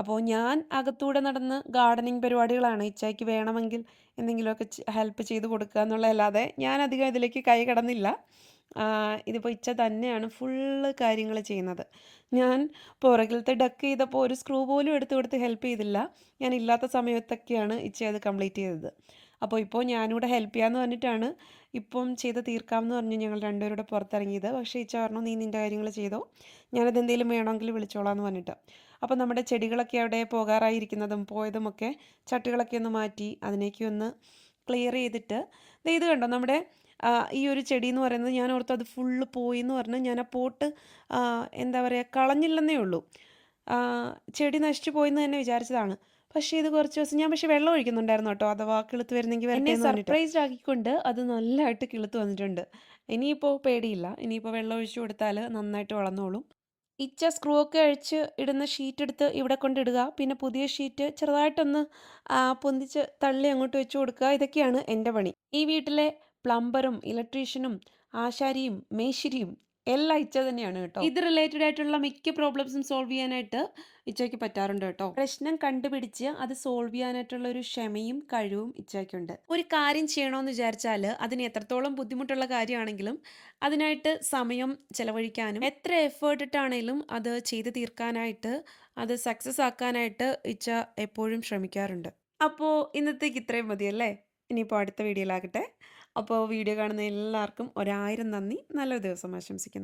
അപ്പോൾ ഞാൻ അകത്തൂടെ നടന്ന് ഗാർഡനിങ് പരിപാടികളാണ് ഇച്ചായ്ക്ക് വേണമെങ്കിൽ എന്തെങ്കിലുമൊക്കെ ഹെൽപ്പ് ചെയ്ത് കൊടുക്കുക എന്നുള്ളതല്ലാതെ ഞാൻ അധികം ഇതിലേക്ക് കൈ കടന്നില്ല. ഇതിപ്പോൾ ഇച്ച തന്നെയാണ് ഫുള്ള് കാര്യങ്ങൾ ചെയ്യുന്നത്. ഞാൻ പുറകിലത്തെ ഡക്ക് ചെയ്തപ്പോൾ ഒരു സ്ക്രൂ പോലും എടുത്ത് കൊടുത്ത് ഹെൽപ്പ് ചെയ്തില്ല. ഞാൻ ഇല്ലാത്ത സമയത്തൊക്കെയാണ് ഇച്ച അത് കംപ്ലീറ്റ് ചെയ്തത്. അപ്പോൾ ഇപ്പോൾ ഞാനിവിടെ ഹെൽപ്പ് ചെയ്യാമെന്ന് പറഞ്ഞിട്ടാണ് ഇപ്പം ചെയ്ത് തീർക്കാമെന്ന് പറഞ്ഞ് ഞങ്ങൾ രണ്ടുപേരുടെ പുറത്തിറങ്ങിയത്. പക്ഷേ ഇച്ച പറഞ്ഞു നീ നിന്റെ കാര്യങ്ങൾ ചെയ്തോ. ഞാനത് എന്തെങ്കിലും വേണമെങ്കിൽ വിളിച്ചോളാം എന്ന് പറഞ്ഞിട്ട്. അപ്പോൾ നമ്മുടെ ചെടികളൊക്കെ അവിടെ പോകാറായിരിക്കുന്നതും പോയതുമൊക്കെ ചട്ടികളൊക്കെ ഒന്ന് മാറ്റി അതിനേക്ക് ഒന്ന് ക്ലിയർ ചെയ്തിട്ട് ഇത് കണ്ടോ? നമ്മുടെ ഈ ഒരു ചെടി എന്ന് പറയുന്നത് ഞാൻ ഓർത്തു അത് ഫുള്ള് പോയി എന്ന് പറഞ്ഞാൽ ഞാൻ ആ പോട്ട് എന്താ പറയുക കളഞ്ഞില്ലെന്നേ ഉള്ളൂ. ചെടി നശിച്ചു പോയെന്ന് തന്നെ വിചാരിച്ചതാണ്. പക്ഷേ ഇത് കുറച്ച് ദിവസം ഞാൻ പക്ഷേ വെള്ളം ഒഴിക്കുന്നുണ്ടായിരുന്നു കേട്ടോ. അഥവാ കിളുത്ത് വരുന്നെങ്കിൽ എന്നെ സർപ്രൈസ്ഡ് ആക്കിക്കൊണ്ട് അത് നല്ലതായിട്ട് കിളുത്ത് വന്നിട്ടുണ്ട്. ഇനിയിപ്പോൾ പേടിയില്ല. ഇനിയിപ്പോൾ വെള്ളം ഒഴിച്ചു കൊടുത്താൽ നന്നായിട്ട് വളർന്നോളും. ഇച്ച സ്ക്രൂ ഒക്കെ അഴിച്ച് ഇടുന്ന ഷീറ്റ് എടുത്ത് ഇവിടെ കൊണ്ടിടുക പിന്നെ പുതിയ ഷീറ്റ് ചെറുതായിട്ടൊന്ന് പൊന്തിച്ച് തള്ളി അങ്ങോട്ട് വെച്ച് കൊടുക്കുക. ഇതൊക്കെയാണ് എന്റെ പണി. ഈ വീട്ടിലെ പ്ലംബറും ഇലക്ട്രീഷ്യനും ആശാരിയും മേശിരിയും എല്ലാം ഇച്ച തന്നെയാണ് കേട്ടോ. ഇത് റിലേറ്റഡ് ആയിട്ടുള്ള മിക്ക പ്രോബ്ലംസും സോൾവ് ചെയ്യാനായിട്ട് ഇച്ചയ്ക്ക് പറ്റാറുണ്ട് കേട്ടോ. പ്രശ്നം കണ്ടുപിടിച്ച് അത് സോൾവ് ചെയ്യാനായിട്ടുള്ള ഒരു ക്ഷമയും കഴിവും ഇച്ചയ്ക്കുണ്ട്. ഒരു കാര്യം ചെയ്യണമെന്ന് വിചാരിച്ചാൽ അതിന് എത്രത്തോളം ബുദ്ധിമുട്ടുള്ള കാര്യമാണെങ്കിലും അതിനായിട്ട് സമയം ചെലവഴിക്കാനും എത്ര എഫേർട്ട് ഇട്ടാണെങ്കിലും അത് ചെയ്തു തീർക്കാനായിട്ട് അത് സക്സസ് ആക്കാനായിട്ട് ഇച്ച എപ്പോഴും ശ്രമിക്കാറുണ്ട്. അപ്പോൾ ഇന്നത്തേക്ക് ഇത്രയും മതിയല്ലേ? ഇനിയിപ്പോൾ അടുത്ത വീഡിയോയിലാകട്ടെ അപ്പോൾ വീഡിയോ കാണുന്ന എല്ലാവർക്കും ഒരായിരം നന്ദി. നല്ലൊരു ദിവസം ആശംസിക്കുന്നു.